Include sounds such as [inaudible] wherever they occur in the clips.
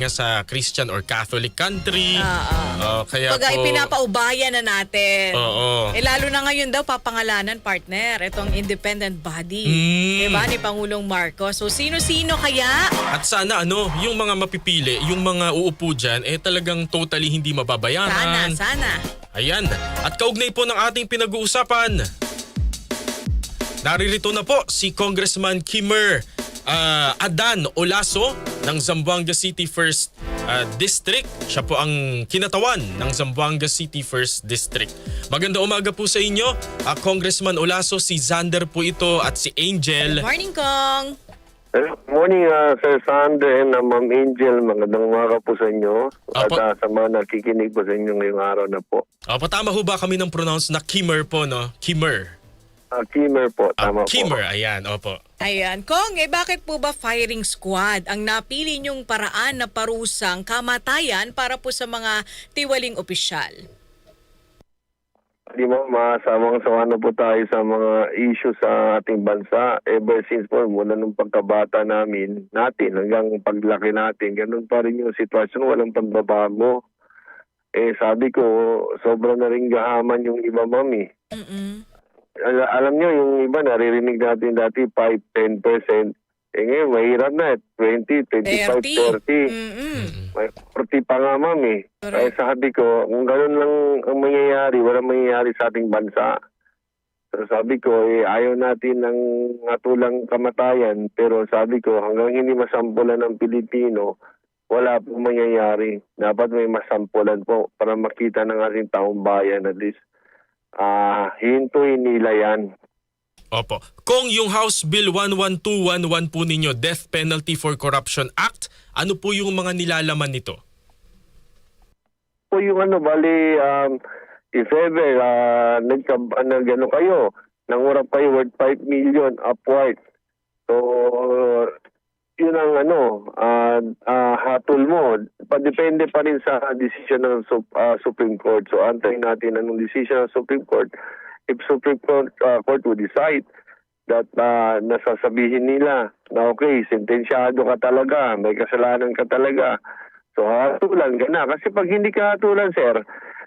nga sa Christian or Catholic country. Ah, Oh, kaya Pag po, pinapaubayan na natin. Oo. Eh lalo na ngayon daw papangalanan partner itong independent body. Mm. 'Di ba ni Pangulong Marcos. So sino-sino kaya? At sana ano, yung mga mapipili, yung mga uupo dyan, eh talagang totally hindi Sana, mababayaran. sana. Ayan. At kaugnay po ng ating pinag-uusapan. Naririto na po si Congressman Kimmer ah, Adan Olaso ng Zamboanga City First ah, District. Siya po ang kinatawan ng Zamboanga City First District. Maganda umaga po sa inyo. Ah, Congressman Olaso, si Xander po ito at si Angel. Morning Kong. Hello. Morning, uh, Sir Sander and uh, Ma'am Angel. Magandang umaga po sa inyo. At Apo. uh, sa mga nakikinig po sa inyo ngayong araw na po. Oh, patama ho ba kami ng pronounce na Kimmer po, no? Kimmer. Uh, Kimmer po, tama po. Kimmer, ayan, opo. Ayan, Kong, eh bakit po ba firing squad ang napili niyong paraan na parusang kamatayan para po sa mga tiwaling opisyal? Di mo, masamang sawa na po tayo sa mga issue sa ating bansa. Ever since po, mula nung pagkabata namin, natin, hanggang paglaki natin, ganun pa rin yung sitwasyon, walang pagbabago. Eh, sabi ko, sobra na rin gahaman yung iba, mami. Mm-mm. Al- alam nyo, yung iba naririnig natin dati 5-10%. Eh ngayon, mahirap na. 20, 25, 30. 30. Mm-mm. May 40 pa nga, ma'am eh. Kaya sabi ko, kung ganun lang ang mangyayari, walang mangyayari sa ating bansa. So sabi ko, eh, ayaw natin ng natulang kamatayan. Pero sabi ko, hanggang hindi masampulan ng Pilipino, wala pong mangyayari. Dapat may masampulan po para makita ng ating taong bayan at least. Ah, hintuin nila yan. Opo. Kung yung House Bill 11211 po ninyo, Death Penalty for Corruption Act, ano po yung mga nilalaman nito? po yung ano, bali, um, if ever, uh, nagka, ano, gano'n kayo, nangurap kayo worth 5 million upward. So, yun ang ano, uh, uh, hatol mo. Padepende pa rin sa decision ng uh, Supreme Court. So, antayin natin anong decision ng Supreme Court. If Supreme Court, uh, Court will decide that uh, nasasabihin nila na okay, sentensyado ka talaga, may kasalanan ka talaga. So hatulan ka na. Kasi pag hindi ka hatulan, sir,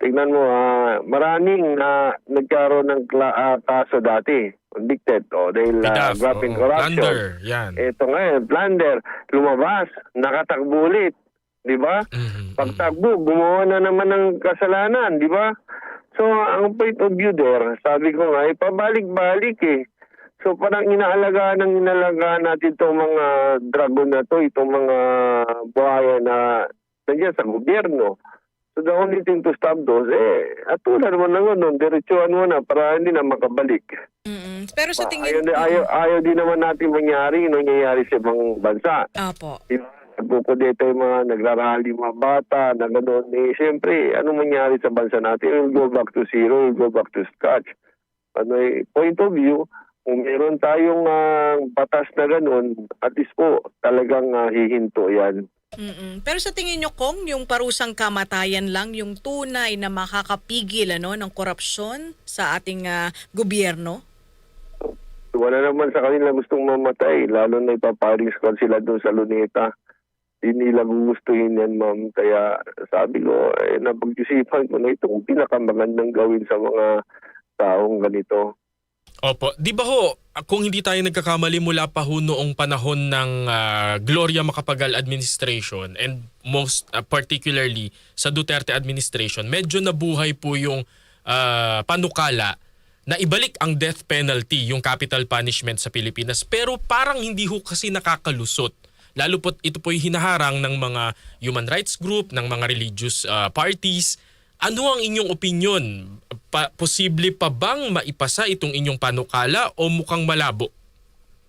tignan mo, ah, maraming na nagkaroon ng ah, kaso dati, convicted, o dahil uh, in oo. corruption. Plunder, yan. Ito ngayon, plunder, lumabas, nakatakbo ulit. Di ba? Mhm, Pagtakbo, gumawa na naman ng kasalanan, di ba? So, ang point of view there, sabi ko nga, eh, pabalik-balik eh. So, parang inaalagaan ng inaalagaan natin itong mga dragon na to, itong mga buhaya na nandiyan sa gobyerno. So, the only thing to stop those, eh, atulan mo na nun, diretsuhan mo na para hindi na makabalik. Mm-mm. Pero sa ayaw, tingin di- ayaw, ayaw din naman natin mangyari nangyayari sa ibang bansa. Apo. Nagkukudeta yung mga nagrarally mga bata na gano'n. Eh, siyempre, ano mangyari sa bansa natin? We'll go back to zero, we'll go back to scratch. Ano, eh, point of view, kung meron tayong ah, batas na gano'n, at least po, talagang ah, hihinto yan. Mm-mm. Pero sa tingin nyo, Kong, yung parusang kamatayan lang yung tunay na makakapigil ano, ng korupsyon sa ating ah, gobyerno? Wala naman sa kanila gustong mamatay, lalo na ipaparing squad sila doon sa luneta. Hindi nila gugustuhin yan, ma'am. Kaya sabi ko, eh, napag-isipan ko na itong pinakamagandang gawin sa mga taong ganito. Opo. Di ba ho, kung hindi tayo nagkakamali mula pa ho noong panahon ng ah, Gloria Macapagal administration and most ah, particularly sa Duterte administration, medyo nabuhay po yung ah, panukala na ibalik ang death penalty, yung capital punishment sa Pilipinas. Pero parang hindi ho kasi nakakalusot. Lalo po ito po yung hinaharang ng mga human rights group, ng mga religious ah, parties. Ano ang inyong opinion? Pa- posible pa bang maipasa itong inyong panukala o mukhang malabo?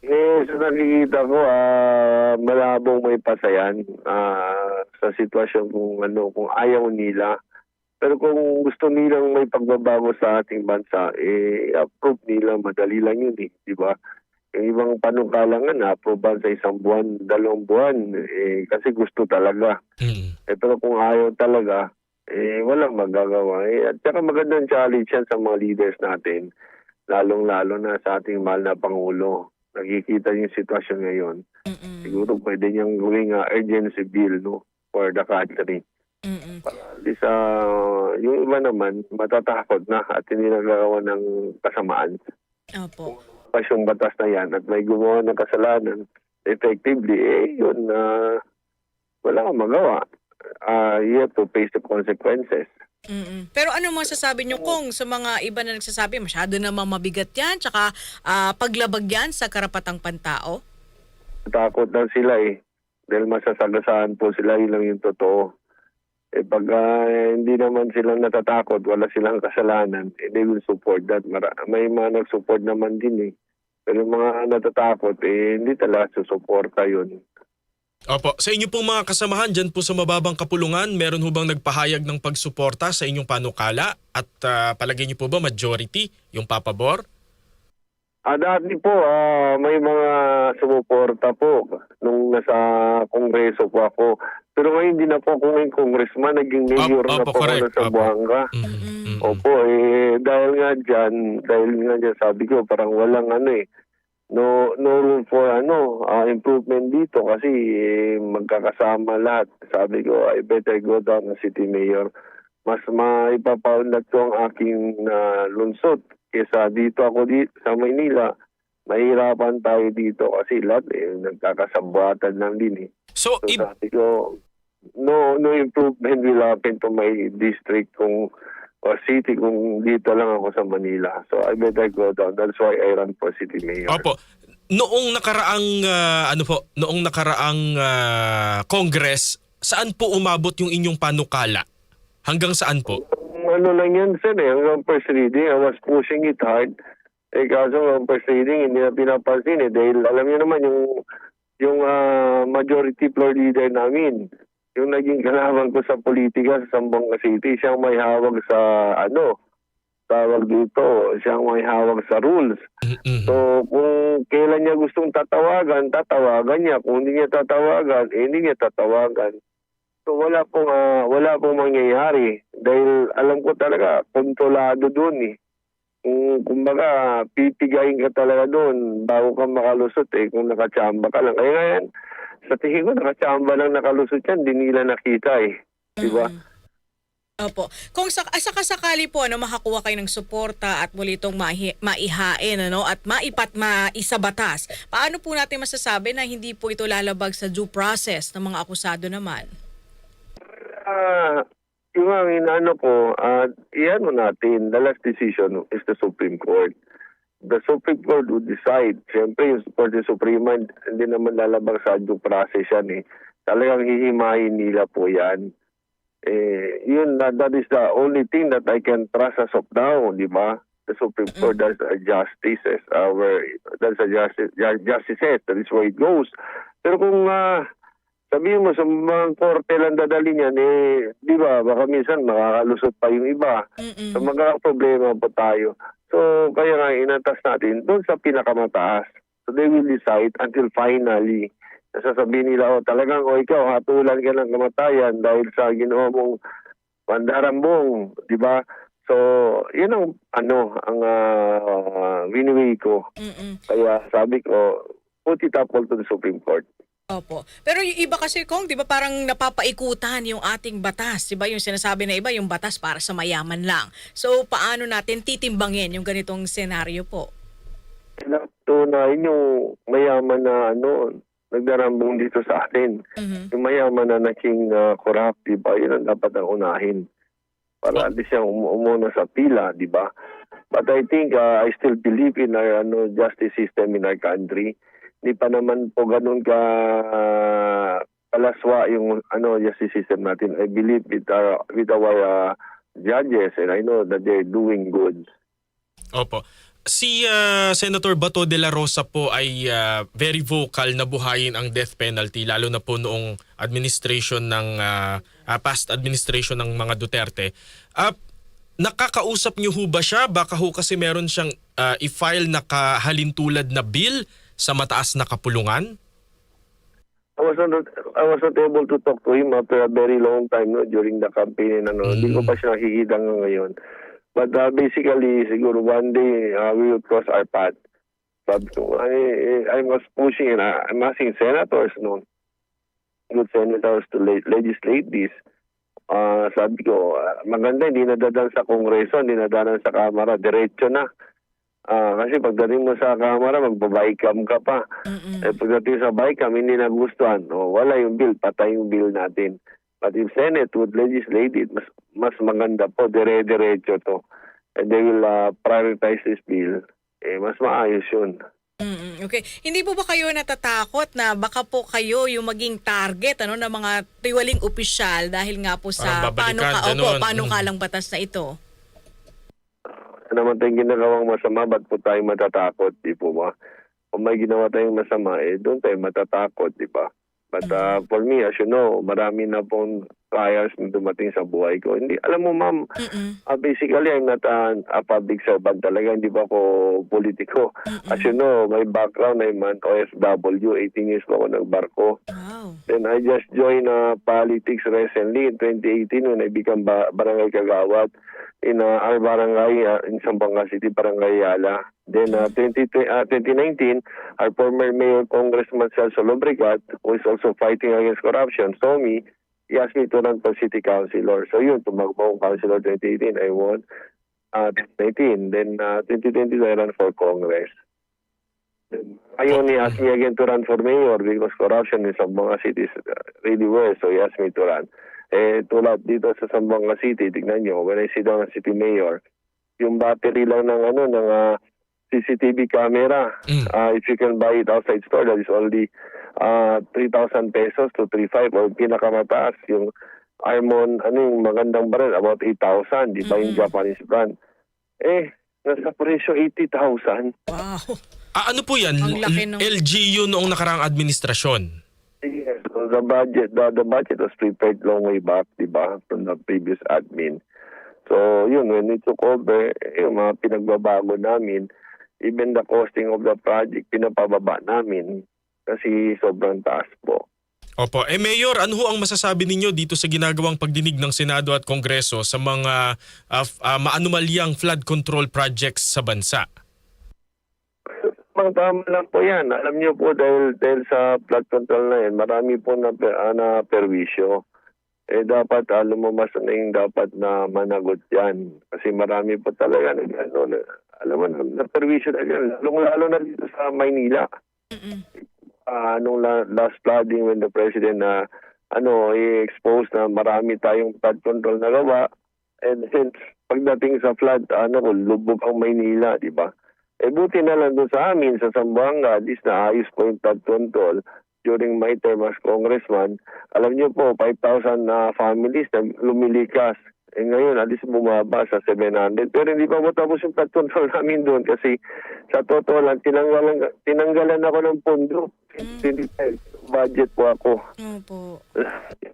Eh, sa nakikita ko, ah, malabong may pasayan ah, sa sitwasyon kung ano, kung ayaw nila. Pero kung gusto nilang may pagbabago sa ating bansa, eh, approve nila, madali lang yun eh, di ba? Yung ibang panukala nga na-approve sa isang buwan, dalawang buwan, eh, kasi gusto talaga. Hmm. Eh, pero kung ayaw talaga, eh, walang magagawa. Eh, at saka magandang challenge yan sa mga leaders natin, lalong-lalo na sa ating mahal na Pangulo. Nakikita yung sitwasyon ngayon. Mm-mm. Siguro pwede niyang gawing uh, urgency bill, no? for the country. Mm-mm. At least, ah, yung iba naman, matatakot na at hindi nagagawa ng kasamaan. Opo. Pas yung batas na yan at may gumawa ng kasalanan, effectively, eh, yun, na wala kang magawa. Ah, you have to face the consequences. Mm-mm. Pero ano masasabi nyo kung sa mga iba na nagsasabi masyado namang mabigat yan tsaka ah, paglabag yan sa karapatang pantao? Takot na sila eh. Dahil masasagasaan po sila, yun lang yung totoo. Eh pag ah, hindi naman sila natatakot, wala silang kasalanan, eh, they will support that. Mara- may mga nag-support naman din eh. Pero yung mga natatakot, eh, hindi talaga susuporta yun. Opo, sa inyo pong mga kasamahan dyan po sa mababang kapulungan, meron ho bang nagpahayag ng pagsuporta sa inyong panukala? At ah, palagay niyo po ba majority yung papabor? Ah, dati po, ah, may mga sumuporta po nung nasa kongreso po ako. Pero ngayon hindi na po ako ngayon congressman, naging mayor Opo, na opo, po correct. ako sa Opo. Buanga. Mm, mm, mm. Opo, eh, dahil nga dyan, dahil nga dyan, sabi ko, parang walang ano eh, no, no room for ano, ah, improvement dito kasi eh, magkakasama lahat. Sabi ko, I better go down as city mayor. Mas maipapaunlad ko ang aking ah, lungsod kesa dito ako di, sa Maynila. Mahirapan tayo dito kasi lahat eh, nagkakasabuatan lang din eh. So, So i- sabi ko, no, no improvement will happen to my district kung or city kung dito lang ako sa Manila. So I better go down. That's why I run for city mayor. Opo. Noong nakaraang ah, ano po, noong nakaraang ah, Congress, saan po umabot yung inyong panukala? Hanggang saan po? Ano lang yan, sir, eh. Hanggang first reading, I was pushing it hard. Eh, kaso hanggang first reading, hindi na pinapansin eh. Dahil alam niyo naman yung yung ah, majority floor leader namin, yung naging kalaban ko sa politika sa Sambonga City, siyang may hawag sa ano, tawag dito, siyang may hawag sa rules. Mhm. So, kung kailan niya gustong tatawagan, tatawagan niya. Kung hindi niya tatawagan, eh, hindi niya tatawagan. So, wala pong, ah, wala pong mangyayari. Dahil alam ko talaga, kontrolado doon eh. Kung, kumbaga, pipigayin ka talaga doon bago ka makalusot eh, kung nakachamba ka lang. Kaya ngayon, sa tingin ko, nakachamba lang nakalusot yan, di nila nakita eh. Di ba? Mm. Opo. Kung sa, ah, sakasakali po ano, makakuha kayo ng suporta at muli itong mahi, maihain ano, at maipat maisabatas, paano po natin masasabi na hindi po ito lalabag sa due process ng mga akusado naman? Ah, yung inaano ko, uh, iyan mo natin, the last decision is the Supreme Court. The Supreme Court would decide. Siyempre, yung Korte Suprema, hindi naman lalabag sa due process yan eh. Talagang hihimayin nila po yan. Eh, yun, that, that is the only thing that I can trust as of now, di ba? The Supreme Court does a justice as our, that's a justice, ju- justice, that is where it goes. Pero kung ah, sabihin mo sa mga korte lang dadali niyan, eh, di ba, baka minsan makakalusot pa yung iba. Mm-mm. So magkakaproblema po tayo. So kaya nga inatas natin doon sa pinakamataas. So they will decide until finally nasasabihin nila, oh talagang, oh ikaw, hatulan ka ng kamatayan dahil sa ginawa mong pandarambong, di ba? So, yun ang, ano, ang uh, winiwi ko. Mm-mm. Kaya sabi ko, put it up all to the Supreme Court. Opo. Pero yung iba kasi kung 'di ba parang napapaikutan yung ating batas, 'di ba? Yung sinasabi na iba yung batas para sa mayaman lang. So paano natin titimbangin yung ganitong senaryo po? Tunayin yung mayaman na ano, nagdarambong dito sa atin. Mhm. Yung mayaman na naging uh, corrupt, di ba? Yun ang dapat ang unahin. Para at least siyang um- umuna sa pila, di ba? But I think uh, I still believe in our ano, justice system in our country. Hindi pa naman po ganun ka uh, palaswa yung ano justice system natin. I believe with our with our uh, judges and I know that they're doing good. Opo. Si ah, Senator Bato de la Rosa po ay ah, very vocal na buhayin ang death penalty lalo na po noong administration ng ah, ah, past administration ng mga Duterte. Ah, nakakausap niyo ho ba siya? Baka ho kasi meron siyang ah, i-file na kahalintulad na bill sa mataas na kapulungan? I was not I was not able to talk to him after a very long time no, during the campaign and ano. Hindi ko pa siya nakikita ngayon. But uh, basically, siguro one day uh, we will cross our path. Sabi ko, I, I was pushing and uh, I'm asking senators noon. good senators to le- legislate this. Ah, sabi ko, maganda hindi nadadaan sa kongreso, hindi nadadaan sa kamara, diretso na. Ah, kasi pagdating mo sa kamara, magbabaycam ka pa. Mm-mm. Eh, pagdating sa BICAM, hindi nagustuhan. O, wala yung bill, patay yung bill natin. But if Senate would legislate it, mas, mas maganda po, dire-diretso to. And they will uh, prioritize this bill. Eh, mas maayos yun. Mm-mm. Okay. Hindi po ba kayo natatakot na baka po kayo yung maging target ano ng mga tiwaling opisyal dahil nga po sa Parang paano babalikan, ka opo, ganun. paano Mm. kalang batas na ito? Naman tayong ginagawang masama, ba't po tayo matatakot, di po ba? Kung may ginawa tayong masama, eh, doon tayo matatakot, di ba? But uh, for me, as you know, marami na pong trials na dumating sa buhay ko. Hindi, alam mo ma'am, Mm-mm. Uh, basically, I'm not a, a public servant talaga. Hindi ba ako politiko? As you know, my background, I'm an OFW. 18 years pa ako nagbarko. Wow. Then I just joined uh, politics recently in 2018 when I became ba- barangay kagawad in uh, our barangay uh, in Zamboanga City, Barangay Yala. Then uh, 20, uh, 2019, our former Mayor Congressman Celso Lobregat, who is also fighting against corruption, me he asked me to city councilor. So yun, tumakbo akong councilor 2018, I won. Uh, 2019, then uh, 2020, I ran for Congress. Ayun, he asked me again to run for mayor because corruption in Zamboanga City is uh, really worse. So he asked me to run. Eh, tulad dito sa Zamboanga City, tignan nyo, when I sit down as city mayor, yung battery lang ng ano, ng uh, CCTV camera, Mm. uh, if you can buy it outside store, that is only uh, 3,000 pesos to 3,500 or pinakamataas yung Armon, ano yung magandang baril, about 8,000, di ba yung Mhm. Japanese brand. Eh, nasa presyo 80,000. Wow. Ah, ano po yan? Ng- LGU noong nakaraang administrasyon. Yes, so the budget, the, the budget was prepared long way back, di ba, from the previous admin. So, yun, when we took over, eh, yung mga pinagbabago namin, even the costing of the project, pinapababa namin kasi sobrang taas po. Opo. Eh Mayor, ano ho ang masasabi ninyo dito sa ginagawang pagdinig ng Senado at Kongreso sa mga f- ah, maanumalyang flood control projects sa bansa? Mang tama lang po yan. Alam niyo po dahil, dahil sa flood control na yan, marami po na, uh, na perwisyo. Eh dapat uh, lumabas na yung dapat na managot yan. Kasi marami po talaga nag, ano, na, alam mo na, na perwisyo na yan. Lalo, lalo na dito sa Maynila. Mm-mm. uh, nung la- last flooding when the president na ano i-expose na marami tayong flood control na gawa and then pagdating sa flood ano lubog ang Maynila di ba eh buti na lang doon sa amin sa Zamboanga at least naayos po yung flood control during my term as congressman alam niyo po 5,000 na families na lumilikas. Eh ngayon least bumaba sa 700 pero hindi pa matapos yung flood [laughs] control namin doon kasi sa totoo lang tinanggalan tinanggalan ako ng pondo 25 budget po ako. Opo.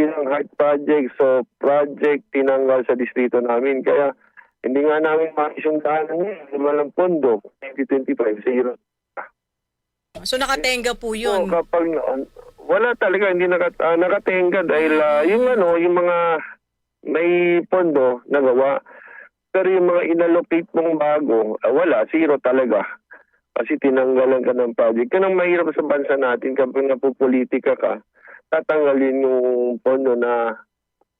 Ilang heart project. So project tinanggal sa distrito namin. Kaya hindi nga namin maayos yung daanan ngayon walang pondo 2025 zero So nakatenga po yun. kapag na- wala talaga hindi nakat, ah, nakatenga dahil ah, yung ano, yung mga may pondo nagawa. Pero yung mga inallocate mong bago, ah, wala, zero talaga. Kasi tinanggalan ka ng project. Yan ang mahirap sa bansa natin kapag napupolitika ka, tatanggalin yung pondo na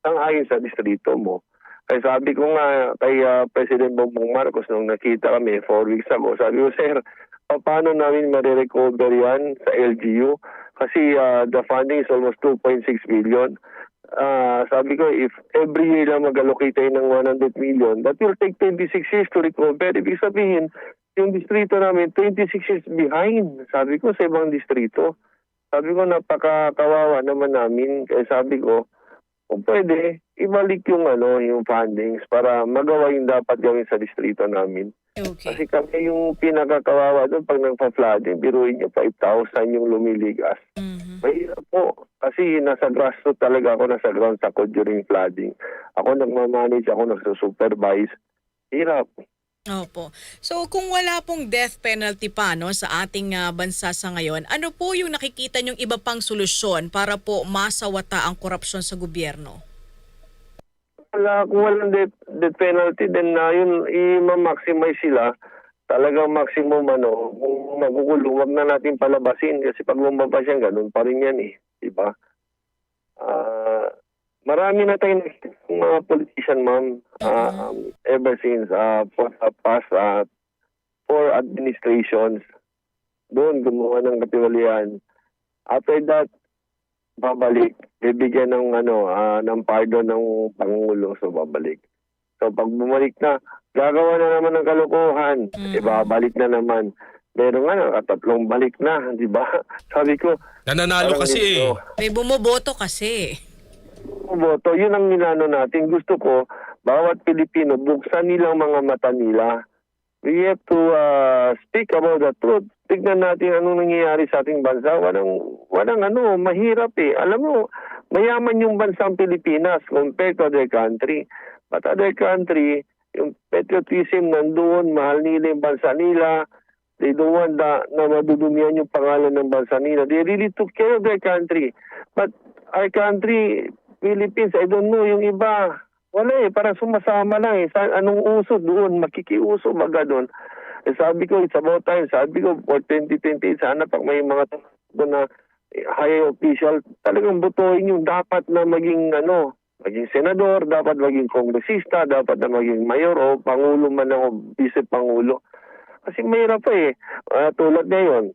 sang-ayon sa distrito mo. Kaya sabi ko nga kay ah, President Bongbong Marcos nung nakita kami four weeks ago, sabi ko, Sir, paano namin marirecover yan sa LGU? Kasi ah, the funding is almost 2.6 billion. Ah, sabi ko, if every year lang mag-allocate ng 100 million, that will take 26 years to recover. Ibig sabihin, yung distrito namin, 26 years behind. Sabi ko sa ibang distrito. Sabi ko, napakakawawa naman namin. Kaya sabi ko, kung pwede, ibalik yung ano, yung fundings para magawa yung dapat gawin sa distrito namin. Okay. Kasi kami yung pinakakawawa doon pag nagpa-flooding, biruin niyo 5,000 yung lumiligas. Mhm. Mahirap po. Kasi nasa grassroots talaga ako, nasa ground ako during flooding. Ako nagmamanage, ako nagsusupervise. Hirap. Opo. So kung wala pong death penalty pa no sa ating ah, bansa sa ngayon, ano po yung nakikita niyong iba pang solusyon para po masawata ang korupsyon sa gobyerno? Wala, kung walang death, death penalty, then na yun, i-maximize sila. Talagang maximum ano, kung magugulo, wag na natin palabasin. Kasi pag lumabas yan, ganun pa rin yan eh. Diba? ah, marami na tayong mga politician, ma'am, ah, um, ever since uh, past uh, four administrations. Doon, gumawa ng katiwalian. After that, babalik. Bibigyan ng ano, ah, ng pardon ng Pangulo, so babalik. So pag bumalik na, gagawa na naman ng kalokohan. Mm. Ibabalik na naman. Pero nga, nakatatlong balik na, di ba? [laughs] Sabi ko, Nananalo kasi eh. ito, May bumoboto kasi. boto, yun ang minano natin. Gusto ko, bawat Pilipino, buksan nilang mga mata nila. We have to uh, speak about the truth. Tignan natin anong nangyayari sa ating bansa. Walang, walang ano, mahirap eh. Alam mo, mayaman yung bansang Pilipinas compared to other country. But other country, yung patriotism nandoon, mahal nila yung bansa nila. They don't want na, na madudumihan yung pangalan ng bansa nila. They really took care of their country. But our country, Philippines, I don't know, yung iba, wala eh, parang sumasama lang eh. Sa, anong uso doon, makikiuso baga doon. Eh, sabi ko, it's about time. Sabi ko, for 2028, sana pag may mga doon na high official, talagang butuin yung dapat na maging ano, maging senador, dapat maging kongresista, dapat na maging mayor o pangulo man o vice-pangulo. Kasi mahirap pa eh. Ah, tulad ngayon,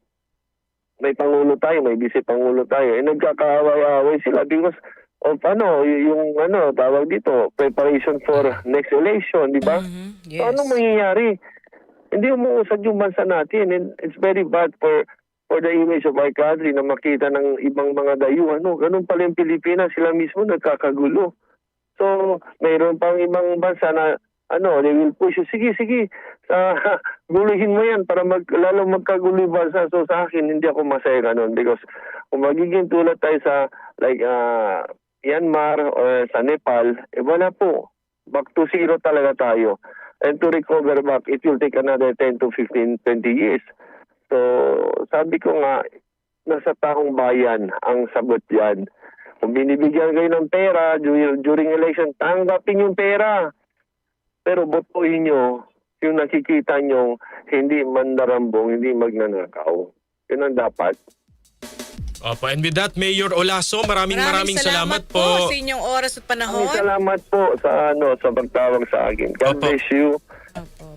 may pangulo tayo, may vice-pangulo tayo. Eh, nagkakaaway-away sila because of ano, yung ano, tawag dito, preparation for next election, di ba? Mhm, So, ano mangyayari? Hindi umuusad yung bansa natin and it's very bad for for the image of our country na makita ng ibang mga dayuhan. No, ganun pala yung Pilipinas, sila mismo nagkakagulo. So, mayroon pang ibang bansa na ano, they will push you. Sige, sige, sa [laughs] guluhin mo yan para mag, lalo magkagulo yung bansa. So, sa akin, hindi ako masaya ganun because kung magiging tulad tayo sa like uh, Myanmar or sa Nepal, eh wala po. Back to zero talaga tayo. And to recover back, it will take another 10 to 15, 20 years. So, sabi ko nga, nasa taong bayan ang sagot yan. Kung binibigyan kayo ng pera during, during election, tanggapin yung pera. Pero botohin nyo yung nakikita nyo hindi mandarambong, hindi magnanakaw. Yun ang dapat. Opo, and with that, Mayor Olaso, maraming maraming, salamat, po. sa inyong oras at panahon. Maraming salamat po sa ano sa pagtawag sa akin. God Opo. bless you.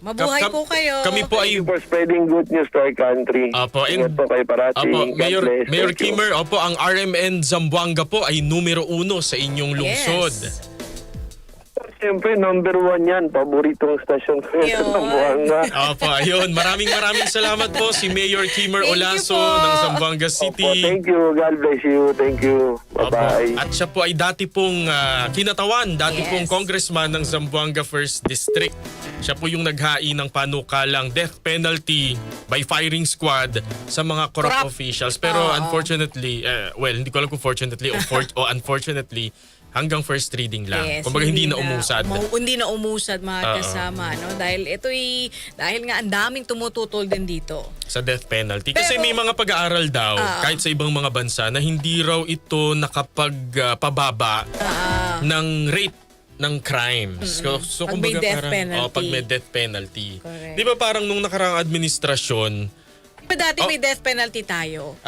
Mabuhay Kam- po kayo. Kami po ay Thank you for spreading good news to our country. Opo, and- Ingat po kayo parati. Opo, God Mayor, bless. Mayor Thank you. Kimmer, opo, ang RMN Zamboanga po ay numero uno sa inyong lungsod. Yes. Siyempre, number one yan. Paboritong stasyon ko yan sa. Zamboanga. [laughs] Opo, ayun. Maraming maraming salamat po si Mayor Kimmer Thank you Olaso po. ng Zamboanga City. Opo, thank you. God bless you. Thank you. Opo. Bye-bye. At siya po ay dati pong ah, kinatawan, dati Yes. pong congressman ng Zamboanga 1st District. Siya po yung naghain ng panukalang death penalty by firing squad sa mga corrupt Corrupt. officials. Pero Oo. unfortunately, eh, well, hindi ko alam kung fortunately o, for- [laughs] o unfortunately, hanggang first reading lang. Yes, Kumbaga hindi, na umusad. umu- hindi na umusad mga Oo. kasama, no? Dahil ito'y, dahil nga ang daming tumututol din dito. sa death penalty. Kasi Pero- may mga pag-aaral daw, Ah. kahit sa ibang mga bansa, na hindi raw ito nakapagpababa Ah, ng rate ng crimes. So, so Pag may death parang, penalty. Oh, pag may death penalty. Correct. Di ba parang nung nakaraang administrasyon, Pero dati Oh. may death penalty tayo. as